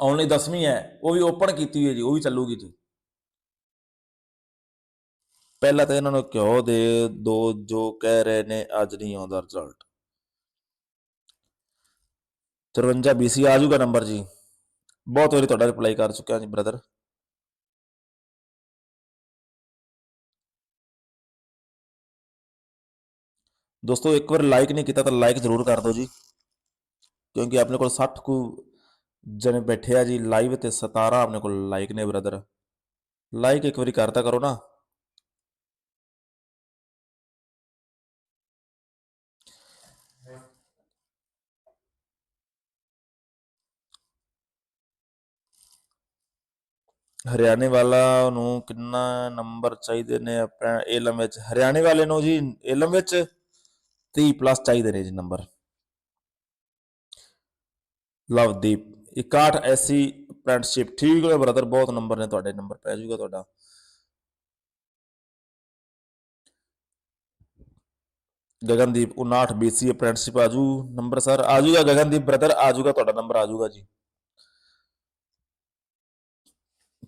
S1: ਓਨਲੀ 10ਵੀਂ ਹੈ, ਉਹ ਵੀ ਓਪਨ ਕੀਤੀ ਹੋਈ ਹੈ ਜੀ, ਉਹ ਵੀ ਚੱਲੂਗੀ ਜੀ। ਪਹਿਲਾਂ ਤਾਂ ਇਹਨਾਂ ਨੂੰ ਕਿਉਂ ਦੇ ਦੋ, ਜੋ ਕਹਿ ਰਹੇ ਨੇ, ਅੱਜ ਨਹੀਂ ਆਉਂਦਾ ਰਿਜ਼ਲਟ 53 BC ਆ ਜਾਊਗਾ ਨੰਬਰ ਜੀ। ਬਹੁਤ ਵਾਰੀ ਤੁਹਾਡਾ ਰਿਪਲਾਈ ਕਰ ਚੁੱਕਿਆ ਜੀ ਬ੍ਰਦਰ ਦੋਸਤੋ, ਇੱਕ ਵਾਰ ਲਾਈਕ ਨਹੀਂ ਕੀਤਾ ਤਾਂ ਲਾਈਕ ਜ਼ਰੂਰ ਕਰ ਦਿਓ ਜੀ। ਕਿਉਂਕਿ ਆਪਣੇ ਕੋਲ 60 ਕੁ ਜਣੇ ਬੈਠੇ ਆ ਜੀ ਲਾਈਵ ਤੇ 17 ਆਪਣੇ ਕੋਲ ਲਾਈਕ ਨੇ ਬ੍ਰਦਰ ਲਾਈਕ ਇੱਕ ਵਾਰੀ ਕਰਤਾ ਕਰੋ ਨਾ। ਹਰਿਆਣੇ ਵਾਲਾ ਨੂੰ ਕਿੰਨਾ ਨੰਬਰ ਚਾਹੀਦੇ ਨੇ ਆਪਣਾ ਏਲਮ ਵਿੱਚ। ਹਰਿਆਣੇ ਵਾਲੇ ਨੂੰ ਜੀ, ਏਲਮ ਵਿੱਚ 30 ਪਲੱਸ ਚਾਹੀਦੇ ਨੇ ਜੀ ਨੰਬਰ ਲਵਦੀਪ 61 ਐਸੀ ਅਪ੍ਰੈਂਟਿਸਸ਼ਿਪ ਠੀਕ ਹੈ ਬ੍ਰਦਰ ਬਹੁਤ ਨੰਬਰ ਨੇ ਤੁਹਾਡੇ ਨੰਬਰ ਪੈ ਜਾਊਗਾ ਤੁਹਾਡਾ। ਗਗਨਦੀਪ 59 BC ਅਪ੍ਰੈਂਟਿਸਸ਼ਿਪ ਆ ਜੂ ਨੰਬਰ ਸਰ ਆਜੂਗਾ ਗਗਨਦੀਪ ਬ੍ਰਦਰ ਆਜੂਗਾ ਤੁਹਾਡਾ ਨੰਬਰ ਆਜੂਗਾ ਜੀ।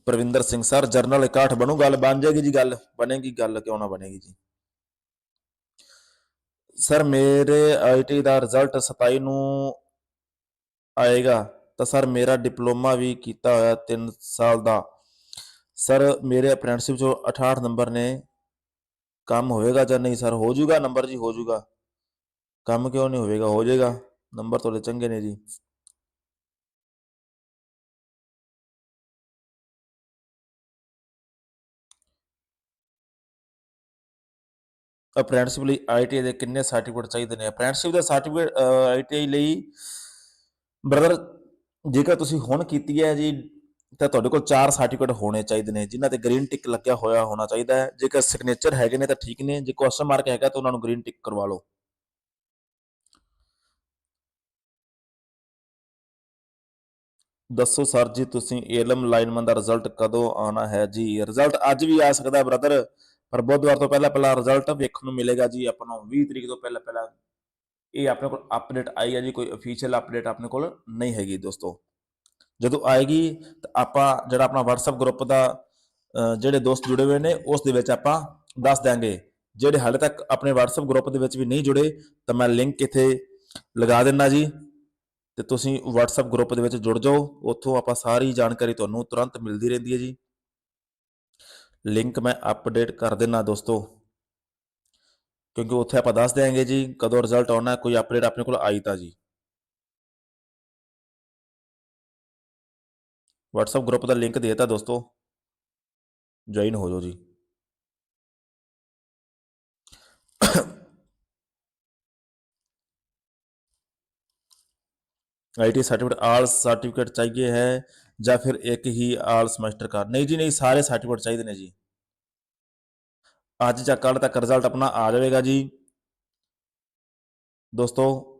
S1: ਪ੍ਰਵਿੰਦਰ ਸਿੰਘ ਸਰ ਜਰਨਲ 61 ਬਣੂ, ਗੱਲ ਬਣ ਜਾਏਗੀ ਜੀ ਗੱਲ, ਬਣੇਗੀ ਗੱਲ, ਕਿਉਂ ਨਾ ਬਣੇਗੀ ਜੀ। ਸਰ, ਮੇਰੇ ਆਈਟੀ ਦਾ ਰਿਜ਼ਲਟ 27 ਨੂੰ ਆਏਗਾ, ਤਾਂ ਸਰ ਮੇਰਾ ਡਿਪਲੋਮਾ ਵੀ ਕੀਤਾ ਹੋਇਆ 3 ਸਾਲ ਦਾ। ਸਰ, ਮੇਰੇ ਅਪ੍ਰੈਂਟਿਸਸ਼ਿਪ ਚੋਂ 68 ਨੰਬਰ ਨੇ। ਕੰਮ ਹੋਏਗਾ ਜਾਂ ਨਹੀਂ ਸਰ? ਹੋ ਜਾਊਗਾ, ਨੰਬਰ ਜੀ ਹੋ ਜਾਊਗਾ। ਕੰਮ ਕਿਉਂ ਨਹੀਂ ਹੋਵੇਗਾ? ਹੋ ਜਾਏਗਾ। ਨੰਬਰ ਤੁਹਾਡੇ ਚੰਗੇ ਨੇ ਜੀ। ਅਪ੍ਰੈਂਟਿਸਸ਼ਿਪ ਲਈ ਆਈਟੀਆਈ ਦੇ ਕਿੰਨੇ ਸਰਟੀਫਿਕੇਟ ਚਾਹੀਦੇ ਨੇ? ਅਪ੍ਰੈਂਟਿਸਸ਼ਿਪ ਦਾ ਸਰਟੀਫਿਕੇਟ ਆਈਟੀਆਈ ਲਈ ਬ੍ਰਦਰ ਜੇਕਰ ਤੁਸੀਂ ਹੁਣ ਕੀਤੀ ਹੈ ਜੀ, ਤਾਂ ਤੁਹਾਡੇ ਕੋਲ ਚਾਰ ਸਰਟੀਫਿਕੇਟ ਹੋਣੇ ਚਾਹੀਦੇ ਨੇ, ਜਿਨ੍ਹਾਂ ਤੇ ਗ੍ਰੀਨ ਟਿਕ ਲੱਗਿਆ ਹੋਇਆ ਹੋਣਾ ਚਾਹੀਦਾ ਹੈ। ਜੇਕਰ ਸਿਗਨੇਚਰ ਹੈਗੇ ਨੇ ਤਾਂ ਠੀਕ ਨੇ, ਜੇ ਕੁਐਸਚਨ ਮਾਰਕ ਹੈਗਾ ਤਾਂ ਉਹਨਾਂ ਨੂੰ ਗ੍ਰੀਨ ਟਿਕ ਕਰਵਾ ਲਓ। ਦੱਸੋ ਸਰ ਜੀ, ਤੁਸੀਂ ਏਲਮ ਲਾਈਨਮੈਨ ਦਾ ਰਿਜ਼ਲਟ ਕਦੋਂ ਆਉਣਾ ਹੈ? ਜੀ ਰਿਜ਼ਲਟ ਅੱਜ ਵੀ ਆ ਸਕਦਾ ਬ੍ਰਦਰ ਪਰ ਬੁੱਧਵਾਰ ਤੋਂ ਪਹਿਲਾਂ ਪਹਿਲਾਂ ਰਿਜ਼ਲਟ ਵੇਖਣ ਨੂੰ ਮਿਲੇਗਾ ਜੀ ਆਪਾਂ ਨੂੰ 20 ਤਰੀਕ ਤੋਂ ਪਹਿਲਾਂ ਪਹਿਲਾਂ ਇਹ ਆਪਣੇ ਕੋਲ ਅਪਡੇਟ ਆਈ ਹੈ ਜੀ, ਕੋਈ ਅਫੀਸ਼ੀਅਲ ਅਪਡੇਟ ਆਪਣੇ ਕੋਲ ਨਹੀਂ ਹੈਗੀ ਦੋਸਤੋ। ਜਦੋਂ ਆਏਗੀ ਤਾਂ ਆਪਾਂ ਜਿਹੜਾ ਆਪਣਾ WhatsApp ਗਰੁੱਪ ਦਾ ਜਿਹੜੇ ਦੋਸਤ ਜੁੜੇ ਹੋਏ ਨੇ, ਉਸ ਦੇ ਵਿੱਚ ਆਪਾਂ ਦੱਸ ਦਿਆਂਗੇ। ਜਿਹੜੇ ਹਾਲੇ ਤੱਕ ਆਪਣੇ WhatsApp ਗਰੁੱਪ ਦੇ ਵਿੱਚ ਵੀ ਨਹੀਂ ਜੁੜੇ, ਤਾਂ ਮੈਂ ਲਿੰਕ ਇੱਥੇ ਲਗਾ ਦਿੰਦਾ ਜੀ। ਤੇ ਤੁਸੀਂ WhatsApp ਗਰੁੱਪ ਦੇ ਵਿੱਚ ਜੁੜ ਜਾਓ। ਉੱਥੋਂ ਆਪਾਂ ਸਾਰੀ ਜਾਣਕਾਰੀ ਤੁਹਾਨੂੰ ਤੁਰੰਤ ਮਿਲਦੀ ਰਹਿੰਦੀ ਹੈ ਜੀ। ਲਿੰਕ ਮੈਂ ਅਪਡੇਟ ਕਰ ਦੇਣਾ ਦੋਸਤੋ ਕਿਉਂਕਿ ਉੱਥੇ ਆਪਾਂ ਦੱਸ ਦਿਆਂਗੇ ਜੀ ਕਦੋਂ ਰਿਜ਼ਲਟ ਆਉਣਾ ਹੈ, ਕੋਈ ਅਪਡੇਟ ਆਪਣੇ ਕੋਲ ਆਈ ਤਾਂ ਜੀ WhatsApp ਗਰੁੱਪ ਦਾ ਲਿੰਕ ਦੇਤਾ ਦੋਸਤੋ ਜੁਆਇਨ ਹੋ ਜਾਓ ਜੀ आईटी सर्टिफिकेट आल सर्टिफिकेट चाहिए है ਜਾਂ ਫਿਰ ਇੱਕ ਹੀ ਆਲ ਸਮੈਸਟਰ ਕਰ। ਨਹੀਂ ਜੀ, ਨਹੀਂ, ਸਾਰੇ ਸਰਟੀਫਿਕੇਟ ਚਾਹੀਦੇ ਨੇ ਜੀ। ਅੱਜ ਜਾਂ ਕੱਲ ਤੱਕ ਰਿਜ਼ਲਟ ਆਪਣਾ ਆ ਜਾਵੇਗਾ ਜੀ। ਦੋਸਤੋ,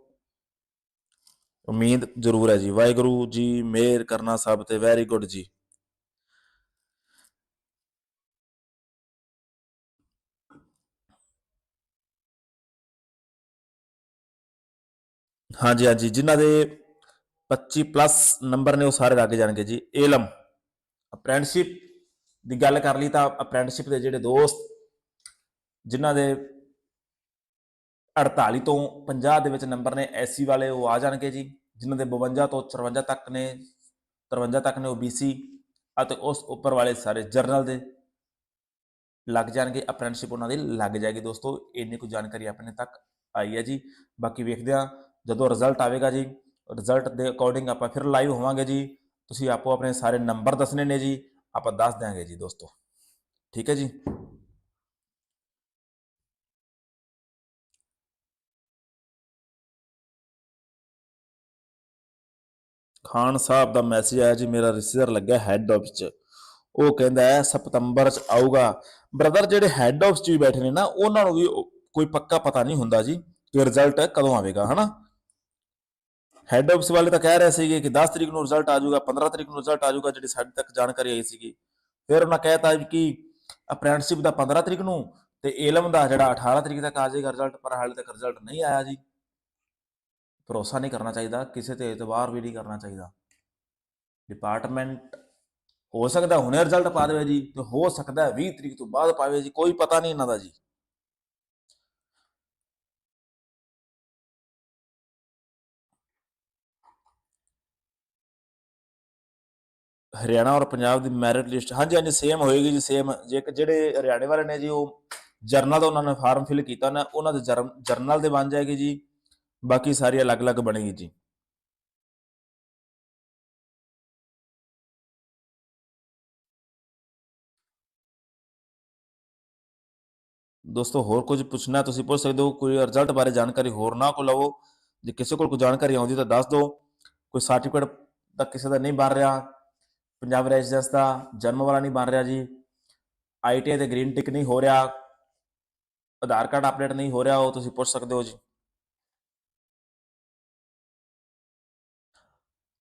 S1: ਉਮੀਦ ਜ਼ਰੂਰ ਹੈ ਜੀ। ਵਾਹਿਗੁਰੂ ਜੀ, ਮਿਹਰ ਕਰਨਾ ਸਭ ਤੇ ਵੈਰੀ ਗੁੱਡ ਜੀ। ਹਾਂਜੀ ਹਾਂਜੀ। ਜਿਨ੍ਹਾਂ ਦੇ 25 ਪਲੱਸ ਨੰਬਰ ਨੇ ਉਹ ਸਾਰੇ ਲੱਗ ਜਾਣਗੇ ਜੀ। ਏਲਮ ਅਪ੍ਰੈਂਟਿਸਸ਼ਿਪ ਦੀ ਗੱਲ ਕਰ ਲਈ ਤਾਂ ਅਪ੍ਰੈਂਟਿਸਸ਼ਿਪ ਦੇ ਜਿਹੜੇ ਦੋਸਤ ਜਿਨ੍ਹਾਂ ਦੇ 48 ਤੋਂ 50 ਦੇ ਵਿੱਚ ਨੰਬਰ ਨੇ ਐਸਸੀ ਵਾਲੇ ਉਹ ਆ ਜਾਣਗੇ ਜੀ, ਜਿਨ੍ਹਾਂ ਦੇ 52 ਤੋਂ 54 ਤੱਕ ਨੇ 53 ਤੱਕ ਨੇ ਉਹ BC ਅਤੇ ਉਸ ਉੱਪਰ ਵਾਲੇ ਸਾਰੇ ਜਰਨਲ ਦੇ ਲੱਗ ਜਾਣਗੇ ਅਪ੍ਰੈਂਟਿਸਸ਼ਿਪ ਉਹਨਾਂ ਦੀ ਲੱਗ ਜਾਏਗੀ ਦੋਸਤੋ, ਇੰਨੀ ਕੁ ਜਾਣਕਾਰੀ ਆਪਣੇ ਤੱਕ ਆਈ ਹੈ ਜੀ। ਬਾਕੀ ਵੇਖਦੇ ਹਾਂ, ਜਦੋਂ ਰਿਜ਼ਲਟ ਆਵੇਗਾ ਜੀ ਰਿਜ਼ਲਟ ਦੇ ਅਕੋਰਡਿੰਗ ਆਪਾਂ ਫਿਰ ਲਾਈਵ ਹੋਵਾਂਗੇ ਜੀ। ਤੁਸੀਂ ਆਪੋ ਆਪਣੇ ਸਾਰੇ ਨੰਬਰ ਦੱਸਣੇ ਨੇ ਜੀ। ਆਪਾਂ ਦੱਸ ਦਿਆਂਗੇ ਜੀ ਦੋਸਤੋ। ਠੀਕ ਹੈ ਜੀ? ਖਾਨ ਸਾਹਿਬ ਦਾ ਮੈਸੇਜ ਆਇਆ ਜੀ, ਮੇਰਾ ਰਿਸੀਵਰ ਲੱਗਿਆ ਹੈੱਡ ਆਫਿਸ 'ਚ। ਉਹ ਕਹਿੰਦਾ ਹੈ, ਸਤੰਬਰ 'ਚ ਆਊਗਾ। ਬ੍ਰਦਰ ਜਿਹੜੇ ਹੈੱਡ ਆਫਿਸ 'ਚ ਵੀ ਬੈਠੇ ਨੇ ਨਾ, ਉਹਨਾਂ ਨੂੰ ਵੀ ਕੋਈ ਪੱਕਾ ਪਤਾ ਨਹੀਂ ਹੁੰਦਾ ਜੀ ਕਿ ਰਿਜ਼ਲਟ ਕਦੋਂ ਆਵੇਗਾ, ਹਨਾ? ਹੈੱਡ ਆਫਿਸ ਵਾਲੇ ਤਾਂ ਕਹਿ ਰਹੇ ਸੀਗੇ ਕਿ 10 ਤਰੀਕ ਨੂੰ ਰਿਜ਼ਲਟ ਆ ਜਾਊਗਾ 15 ਤਰੀਕ ਨੂੰ ਰਿਜ਼ਲਟ ਆ ਜਾਊਗਾ, ਜਿਹੜੀ ਸਾਡੇ ਤੱਕ ਜਾਣਕਾਰੀ ਆਈ ਸੀਗੀ। ਫਿਰ ਉਹਨਾਂ ਕਹਿਤਾ ਕਿ ਅਪ੍ਰੈਂਟਿਸਸ਼ਿਪ ਦਾ 15 ਤਰੀਕ ਨੂੰ ਤੇ ਇਲਮ ਦਾ ਜਿਹੜਾ 18 ਤਰੀਕ ਤੱਕ ਆ ਜਾਏਗਾ ਰਿਜ਼ਲਟ ਪਰ ਹਾਲੇ ਤੱਕ ਰਿਜ਼ਲਟ ਨਹੀਂ ਆਇਆ ਜੀ। ਭਰੋਸਾ ਨਹੀਂ ਕਰਨਾ ਚਾਹੀਦਾ, ਕਿਸੇ ਤੇ ਇਤਬਾਰ ਵੀ ਨਹੀਂ ਕਰਨਾ ਚਾਹੀਦਾ। ਡਿਪਾਰਟਮੈਂਟ ਹੋ ਸਕਦਾ ਹੁਣੇ ਰਿਜ਼ਲਟ ਪਾ ਦੇਵੇ ਜੀ, ਤੇ ਹੋ ਸਕਦਾ 20 ਤਰੀਕ ਤੋਂ ਬਾਅਦ ਪਾਵੇ ਜੀ, ਕੋਈ ਪਤਾ ਨਹੀਂ ਇਹਨਾਂ ਦਾ ਜੀ। ਹਰਿਆਣਾ ਔਰ ਪੰਜਾਬ ਦੀ ਮੈਰਿਟ ਲਿਸਟ ਹਾਂਜੀ ਹਾਂਜੀ ਸੇਮ ਹੋਏਗੀ ਜੀ ਸੇਮ ਜੇ ਜਿਹੜੇ ਹਰਿਆਣੇ ਵਾਲੇ ਨੇ ਜੀ, ਉਹ ਜਰਨਲ ਦਾ ਉਹਨਾਂ ਨੇ ਫਾਰਮ ਫਿਲ ਕੀਤਾ ਨਾ, ਉਹਨਾਂ ਦੇ ਜਰਨਲ ਦੇ ਬਣ ਜਾਏਗੀ ਜੀ। ਬਾਕੀ ਸਾਰੀ ਅਲੱਗ-ਅਲੱਗ ਬਣੇਗੀ ਜੀ। ਦੋਸਤੋ, ਹੋਰ ਕੁਝ ਪੁੱਛਣਾ ਤੁਸੀਂ ਪੁੱਛ ਸਕਦੇ ਹੋ, ਕੋਈ ਰਿਜ਼ਲਟ ਬਾਰੇ ਜਾਣਕਾਰੀ ਹੋਰ ਨਾ ਕੋ ਲਵੋ। ਜੇ ਕਿਸੇ ਕੋਲ ਕੋਈ ਜਾਣਕਾਰੀ ਆਉਂਦੀ ਤਾਂ ਦੱਸ ਦਿਓ। ਕੋਈ ਸਰਟੀਫਿਕੇਟ ਦਾ ਕਿਸੇ ਦਾ ਨਹੀਂ ਬਣ ਰਿਹਾ। ਪੰਜਾਬ ਰੈਜ਼ੀਡੈਂਸ ਦਾ ਜਨਮ ਵਾਲਾ ਨਹੀਂ ਬਣ ਰਿਹਾ ਜੀ। ਆਈਟੀਆਈ ਤੇ ਗ੍ਰੀਨ ਟਿਕ ਨਹੀਂ ਹੋ ਰਿਹਾ। ਆਧਾਰ ਕਾਰਡ ਅਪਡੇਟ ਨਹੀਂ ਹੋ ਰਿਹਾ, ਉਹ ਤੁਸੀਂ ਪੁੱਛ ਸਕਦੇ ਹੋ ਜੀ।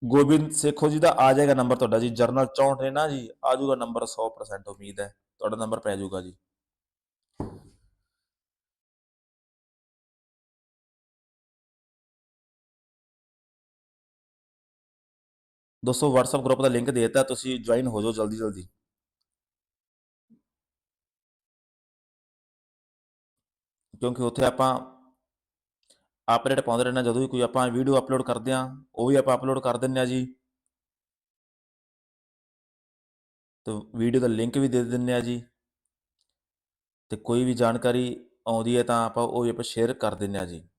S1: ਗੋਬਿੰਦ ਸੇਖੋ ਜੀ ਦਾ ਆ ਜਾਏਗਾ ਨੰਬਰ ਤੁਹਾਡਾ ਜੀ, ਜਰਨਲ 64 ਹੈ ਨਾ ਜੀ, ਆ ਜਾਊਗਾ ਨੰਬਰ 100% ਉਮੀਦ ਹੈ। ਤੁਹਾਡਾ ਨੰਬਰ ਪੈ ਜਾਊਗਾ ਜੀ। ਦੋਸਤੋ, WhatsApp ਗਰੁੱਪ ਦਾ ਲਿੰਕ ਦੇ ਦਿੱਤਾ, ਤੁਸੀਂ ਜੁਆਇਨ ਹੋ ਜਾਓ ਜਲਦੀ ਜਲਦੀ। ਕਿਉਂਕਿ ਉੱਥੇ ਆਪਾਂ ਅਪਡੇਟ ਪਾਉਂਦੇ ਰਹਿਣਾ ਜਦੋਂ ਵੀ ਕੋਈ ਆਪਾਂ ਵੀਡੀਓ ਅਪਲੋਡ ਕਰਦੇ ਆ ਉਹ ਵੀ ਆਪਾਂ ਅਪਲੋਡ ਕਰ ਦਿੰਨੇ ਆ ਜੀ। ਤੇ ਵੀਡੀਓ ਦਾ ਲਿੰਕ ਵੀ ਦੇ ਦਿੰਨੇ ਆ ਜੀ। ਤੇ ਕੋਈ ਵੀ ਜਾਣਕਾਰੀ ਆਉਂਦੀ ਹੈ ਤਾਂ ਆਪਾਂ ਉਹ ਵੀ ਆਪਾਂ ਸ਼ੇਅਰ ਕਰ ਦਿੰਨੇ ਆ ਜੀ।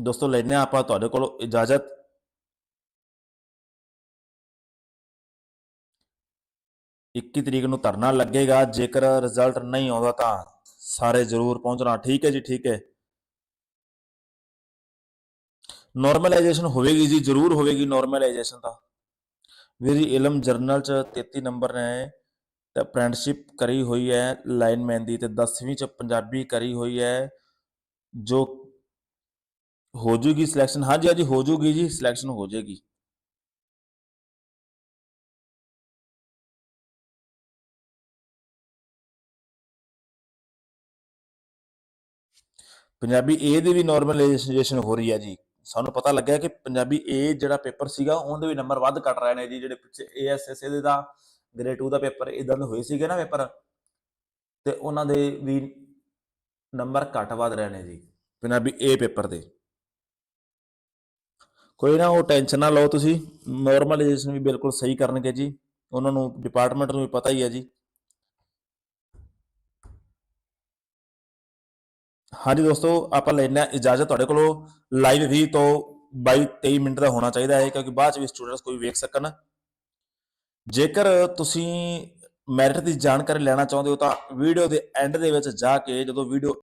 S1: ਦੋਸਤੋ ਲੈਣੇ ਆ ਆਪਾਂ ਤੁਹਾਡੇ ਕੋਲੋਂ ਇਜਾਜ਼ਤ। ਇੱਕੀ ਤਰੀਕ ਨੂੰ ਧਰਨਾ ਲੱਗੇਗਾ, ਜੇਕਰ ਰਿਜ਼ਲਟ ਨਹੀਂ ਆਉਂਦਾ ਤਾਂ ਸਾਰੇ ਜ਼ਰੂਰ ਪਹੁੰਚਣਾ। ਠੀਕ ਹੈ ਜੀ, ਠੀਕ ਹੈ। ਨਾਰਮਲਾਈਜੇਸ਼ਨ ਹੋਵੇਗੀ ਜੀ, ਜ਼ਰੂਰ ਹੋਵੇਗੀ ਨਾਰਮਲਾਈਜੇਸ਼ਨ ਤਾਂ। ਜੀ, ਇਲਮ ਜਰਨਲ ਚ 33 ਨੰਬਰ ਨੇ, ਤੇ ਅਪ੍ਰੈਂਟਿਸਸ਼ਿਪ ਕਰੀ ਹੋਈ ਹੈ ਲਾਈਨਮੈਨ ਦੀ ਤੇ 10ਵੀਂ ਚ ਪੰਜਾਬੀ ਕਰੀ ਹੋਈ ਹੈ, ਜੋ ਹੋ ਜੂਗੀ ਸਿਲੈਕਸ਼ਨ ਹਾਂਜੀ ਹਾਂਜੀ ਹੋ ਜੂਗੀ ਜੀ ਸਿਲੈਕਸ਼ਨ ਹੋ ਜਾਏਗੀ ਪੰਜਾਬੀ ਏ ਦੀ ਵੀ ਨਾਰਮਲਾਈਜੇਸ਼ਨ ਹੋ ਰਹੀ ਹੈ ਜੀ। ਸਾਨੂੰ ਪਤਾ ਲੱਗਿਆ ਕਿ ਪੰਜਾਬੀ ਏ ਜਿਹੜਾ ਪੇਪਰ ਸੀਗਾ, ਉਹਦੇ ਵੀ ਨੰਬਰ ਵੱਧ ਕੱਟ ਰਹੇ ਨੇ ਜੀ, ਜਿਹੜੇ ਪਿੱਛੇ ਏਐਸਐਸ ਦੇ ਦਾ ਗ੍ਰੇਡ 2 ਦਾ ਪੇਪਰ ਇਦਾਂ ਦੇ ਹੋਏ ਸੀਗੇ ਨਾ ਪੇਪਰ, ਤੇ ਉਹਨਾਂ ਦੇ ਵੀ ਨੰਬਰ ਘੱਟ ਵੱਧ ਰਹੇ ਨੇ ਜੀ, ਪੰਜਾਬੀ ਏ ਪੇਪਰ ਦੇ। ਕੋਈ ਨਾ, ਉਹ ਟੈਨਸ਼ਨ ਨਾ ਲਓ ਤੁਸੀਂ। ਨਾਰਮਲਾਈਜੇਸ਼ਨ ਵੀ ਬਿਲਕੁਲ ਸਹੀ ਕਰਨਗੇ ਜੀ। ਉਹਨਾਂ ਨੂੰ ਡਿਪਾਰਟਮੈਂਟ ਨੂੰ ਵੀ ਪਤਾ ਹੀ ਹੈ ਜੀ। ਹਾਂਜੀ ਦੋਸਤੋ, ਆਪਾਂ ਲੈਣਾ ਇਜਾਜ਼ਤ ਤੁਹਾਡੇ ਕੋਲੋਂ। ਲਾਈਵ ਵੀ ਤੋਂ 22 23 ਮਿੰਟ ਦਾ ਹੋਣਾ ਚਾਹੀਦਾ ਹੈ, ਕਿਉਂਕਿ ਬਾਅਦ ਚ ਵੀ ਸਟੂਡੈਂਟਸ ਕੋਈ ਵੇਖ ਸਕਣ। ਜੇਕਰ ਤੁਸੀਂ ਮੈਰਿਟ ਦੀ ਜਾਣਕਾਰੀ ਲੈਣਾ ਚਾਹੁੰਦੇ ਹੋ ਤਾਂ ਵੀਡੀਓ ਦੇ ਐਂਡ ਦੇ ਵਿੱਚ ਜਾ ਕੇ ਜਦੋਂ ਵੀਡੀਓ